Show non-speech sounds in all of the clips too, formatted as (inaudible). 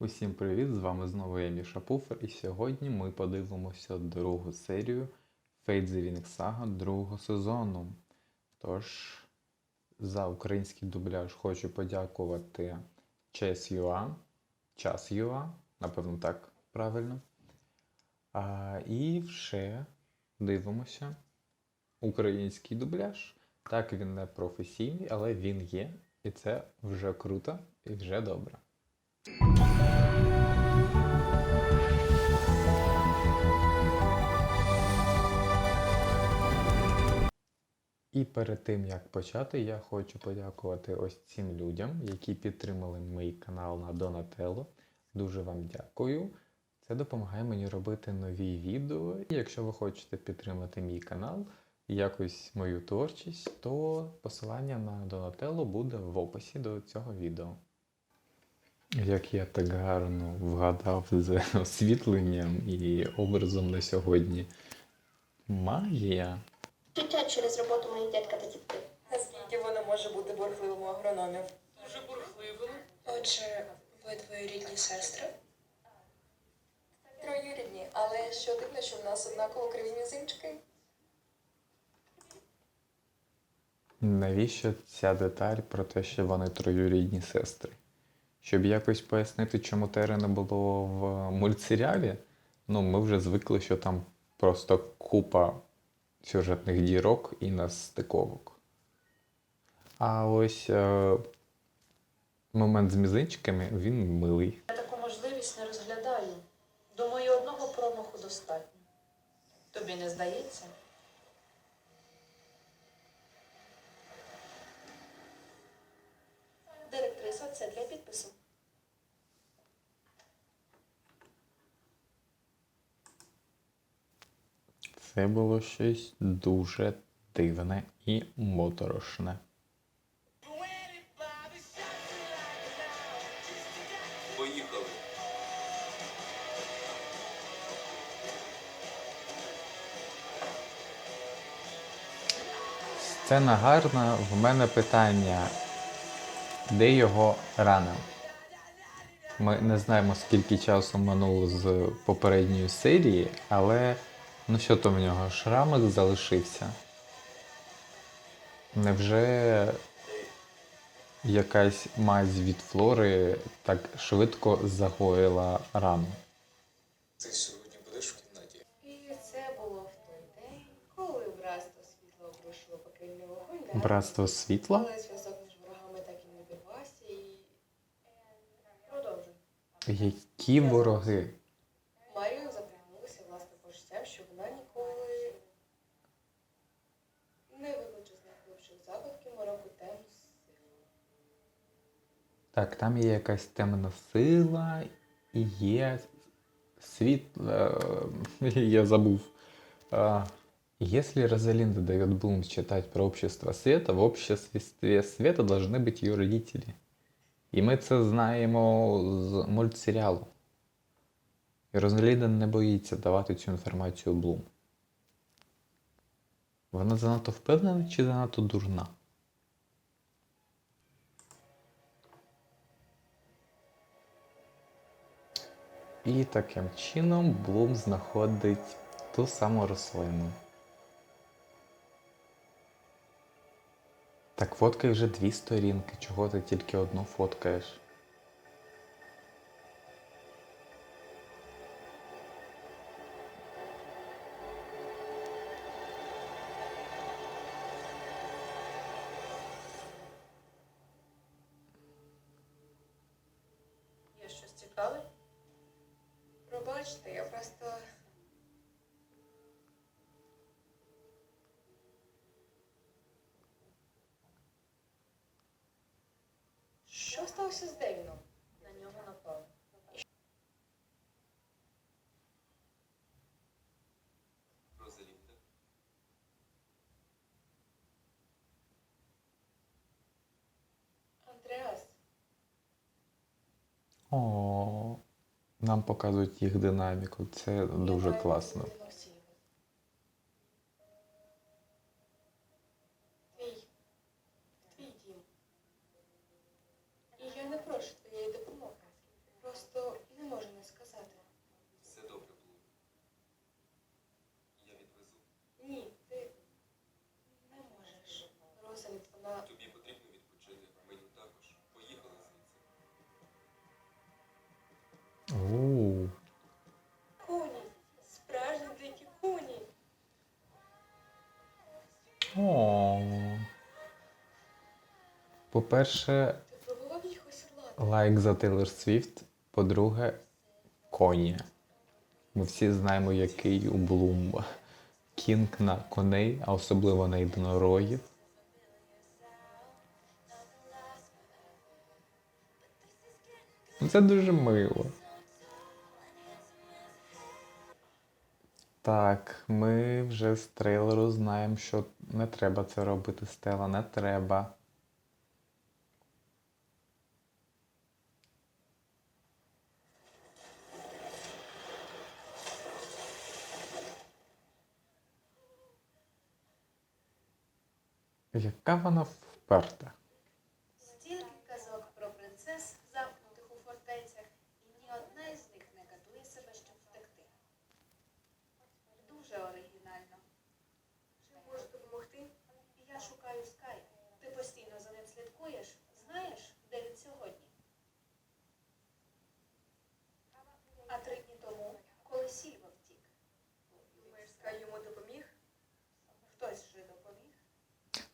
Усім привіт! З вами знову я Міша Пуфер, і сьогодні ми подивимося другу серію Fate the Winning Saga другого сезону. Тож, за український дубляж хочу подякувати Chess.ua, Час.ua, напевно, так правильно. А, і вже дивимося український дубляж. Так, він не професійний, але він є, і це вже круто і вже добре. І перед тим як почати, я хочу подякувати ось цим людям, які підтримали мій канал на Donatello. Дуже вам дякую. Це допомагає мені робити нові відео. І якщо ви хочете підтримати мій канал, і якось мою творчість, то посилання на Donatello буде в описі до цього відео. Як я так гарно вгадав з (laughs) освітленням і образом на сьогодні. Магія. Життя через роботу моїх дядька та тітки. Наскільки воно може бути бурхливим у агрономів? Дуже бурхливим. Отже, ви двоюрідні сестри? Троюрідні, але що дивно, що в нас однаково криві мізинчики? Навіщо ця деталь про те, що вони троюрідні сестри? Щоб якось пояснити, чому Тери було в мультсеріалі, ну ми вже звикли, що там просто купа сюжетних дірок і настиковок. А ось е, момент з мізинчиками він милий. Я таку можливість не розглядаю. Думаю, одного промаху достатньо. Тобі не здається? Директриса, це для підпису. Це було щось дуже дивне і моторошне. Поїхали. Сцена гарна, в мене питання, де його рана? Ми не знаємо, скільки часу минуло з попередньої серії, але ну що то в нього? Шрамик залишився. Невже якась мазь від флори так швидко загоїла рану? Ти сьогодні будеш в кімнаті? І це було в той день, коли братство світло обрушило пекельний вогонь, да? Братство світла? але зв'язок між ворогами так і не обірвався і продовжуй. Які вороги? Там є якась темна сила і є світ... е, (laughs) Я забув. Если Розалинда дает Блум читать про общество света, в обществе света должны быть ее родители. І ми це знаємо з мультсеріалу. І Розалінда не боїться давати цю інформацію Блум. Вона занадто впевнена чи занадто дурна? І таким чином Блум знаходить ту саму рослину. Так фоткай вже дві сторінки, чого ти тільки одну фоткаєш? Просто що сталося з Девіном? На нього напав. Розалінда. Андреас, О, нам показують їх динаміку. Це дуже класно. бути на всі його. Твій, твій дім. І я не прошу твоєї допомоги. Просто У, Куні. Справжні дикі куні. О. По-перше, лайк за Тейлор Свіфт. По-друге, коні. Ми всі знаємо, який у Блум кінг на коней, а особливо на єдинорогів. Ну, Це дуже мило. Так, ми вже з трейлеру знаємо, що не треба це робити, Стела, не треба. Яка вона вперта? Стільки казок про принцес, замкнутих у фортецях, і ні одна із них не катує себе, щоб втекти. Дуже оригінально. Чи можу допомогти? Я шукаю Скай. Ти постійно за ним слідкуєш. Знаєш, де він сьогодні? А три дні тому, коли Сільва втік. Думаєш, Скай йому допоміг? Хтось же допоміг.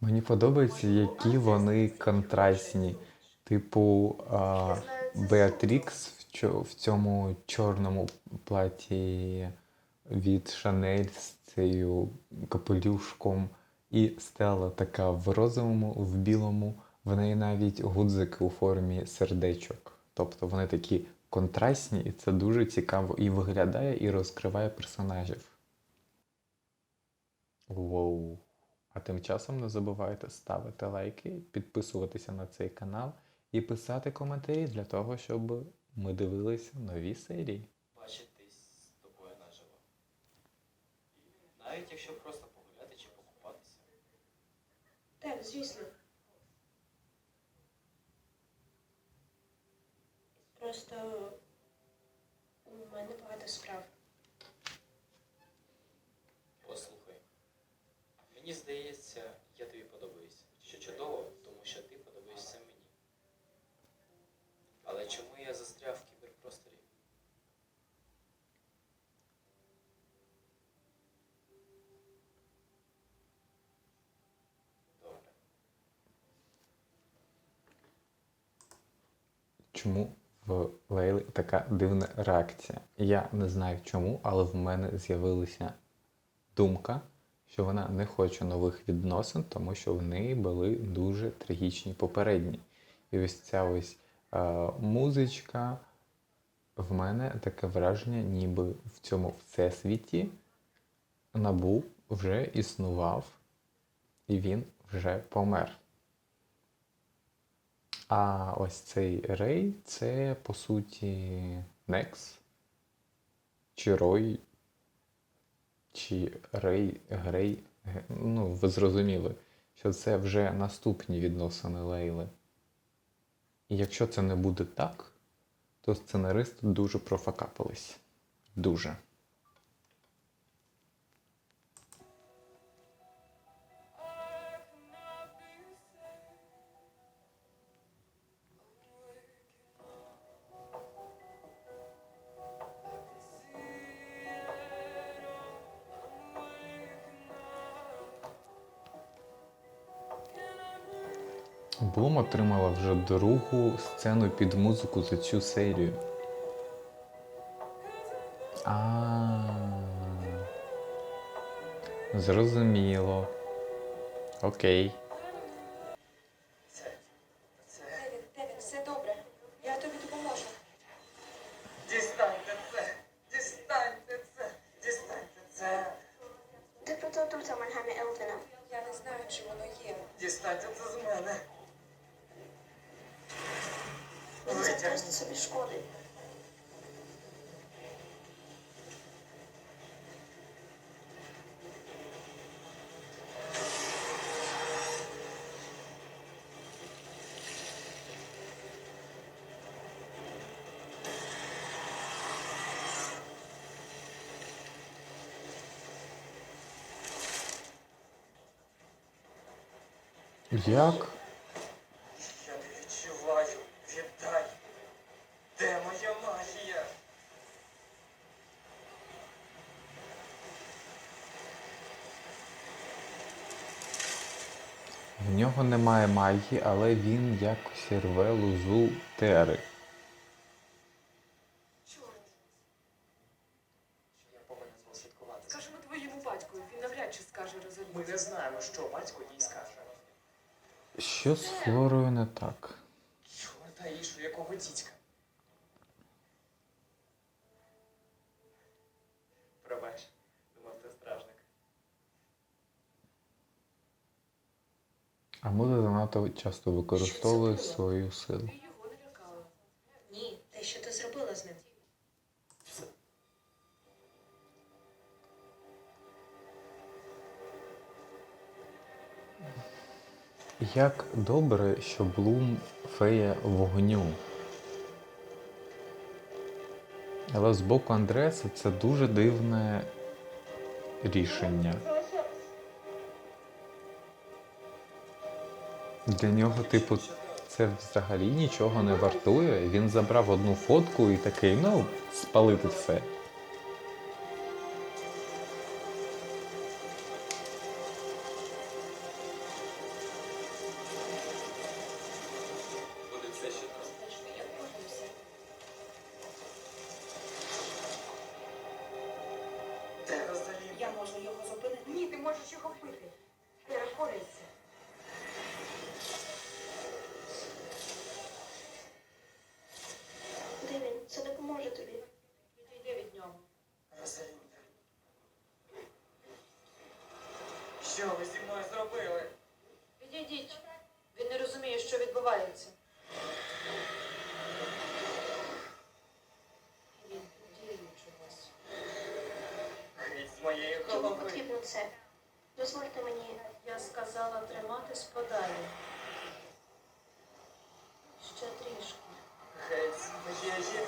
Мені подобається, які вони контрастні. Типу а, Беатрікс в, чо- в цьому чорному платі від Шанель з цією капелюшком, і Стелла така в розовому, в білому. В неї навіть гудзики у формі сердечок. Тобто вони такі контрастні, і це дуже цікаво і виглядає, і розкриває персонажів. Воу. А тим часом не забувайте ставити лайки, підписуватися на цей канал і писати коментарі для того, щоб ми дивилися нові серії. Бачитись з тобою наживо. Навіть якщо просто погуляти чи покупатися. Так, звісно. Просто у мене багато справ. Послухай. Мені здається, я тобі подобаюся. Що чудово, тому що ти подобаєшся мені. Але чому я застряв в кіберпросторі? Добре. Чому в Лейлі така дивна реакція? Я не знаю чому, але в мене з'явилася думка, що вона не хоче нових відносин, тому що в неї були дуже трагічні попередні. І ось ця ось е, музичка. В мене таке враження, ніби в цьому всесвіті Набу вже існував, і він вже помер. А ось цей Рей це по суті Некс, чи Рой, чи Рей, Грей. Ну, ви зрозуміли, що це вже наступні відносини Лейли. І якщо це не буде так, то сценаристи дуже профакапились. Дуже. Блум отримала вже другу сцену під музику за цю серію. А. Зрозуміло. Окей. Девід, Девід, все добре. Я тобі допоможу. Дістаньте собі шкоди. Як? Немає магії, але він якось рве лузу Тери. Скажемо твоєму батьку, він навряд чи скаже Ми не знаємо, що батько їй скаже. Що з Флорою не так? А Муда занадто часто використовує свою силу. Ти його не. Ні, те, що ти зробила з ним. Як добре, що Блум фея вогню. Але з боку Андреса це дуже дивне рішення. Для нього, типу, це взагалі нічого не вартує. Він забрав одну фотку і такий, ну, спалити все. Що. Я можу його зупинити. Ні, ти можеш його вбити. Перекориться. Де він? Це допоможе тобі. Відійди від нього. Розалінда. Що ви зі мною зробили? Відійдіть. Він не розуміє, що відбувається. Він діє чогось. Геть з моєї Чому голови. потрібно це? Дозвольте мені. Я сказала триматись подалі. Ще трішки. Геть з моєї.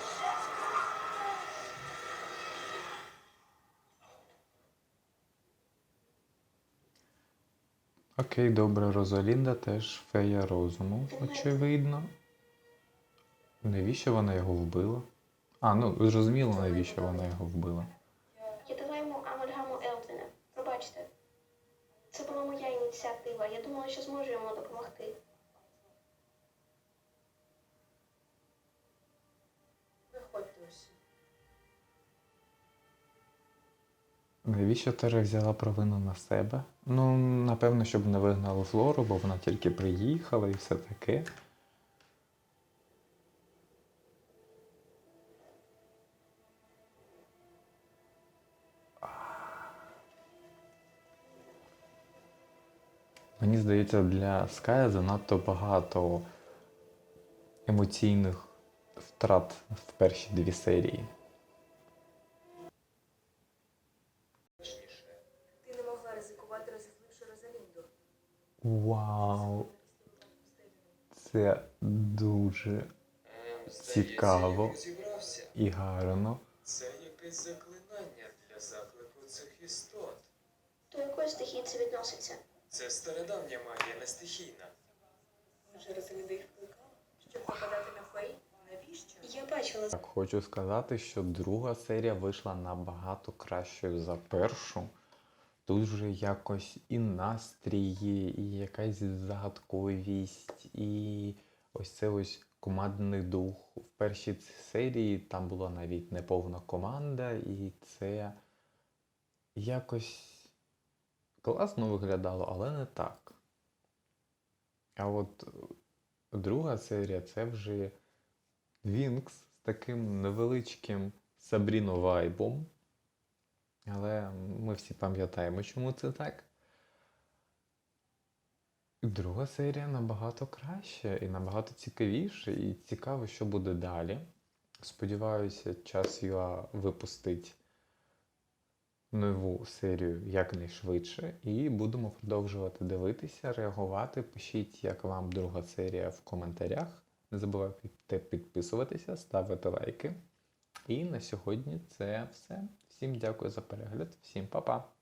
Окей, добре, Розалінда теж фея розуму, очевидно. Навіщо вона його вбила? А, ну зрозуміло, навіщо вона його вбила. Це була моя ініціатива. Я думала, що зможу йому допомогти. Виходьте усі. Навіщо Тера взяла провину на себе? Ну, напевно, щоб не вигнали Флору, бо вона тільки приїхала і все таке. Мені здається, для Ская занадто багато емоційних втрат в перші дві серії. Ти не могла ризикувати, розізливши Розалінду. Вау! Це дуже Цікаво. і гарно. Це якесь заклинання для заклику цих істот. До якої стихії це відноситься? Це стародавня магія, не стихійна. Може, Розалінда їх кликала? Щоб нападати на фей? Навіщо? Я бачила Так, хочу сказати, що друга серія вийшла набагато кращою за першу. Тут вже якось і настрій, і якась загадковість, і ось це ось командний дух. В першій серії там була навіть неповна команда, і це якось класно виглядало, але не так. А от друга серія це вже Вінкс з таким невеличким Сабріно вайбом. Але ми всі пам'ятаємо, чому це так. Друга серія набагато краще і набагато цікавіше, і цікаво, що буде далі. Сподіваюся, час UA випустить нову серію якнайшвидше, і будемо продовжувати дивитися, реагувати. Пишіть, як вам друга серія в коментарях. Не забувайте підписуватися, ставити лайки. І на сьогодні це все. Всім дякую за перегляд, всім па-па!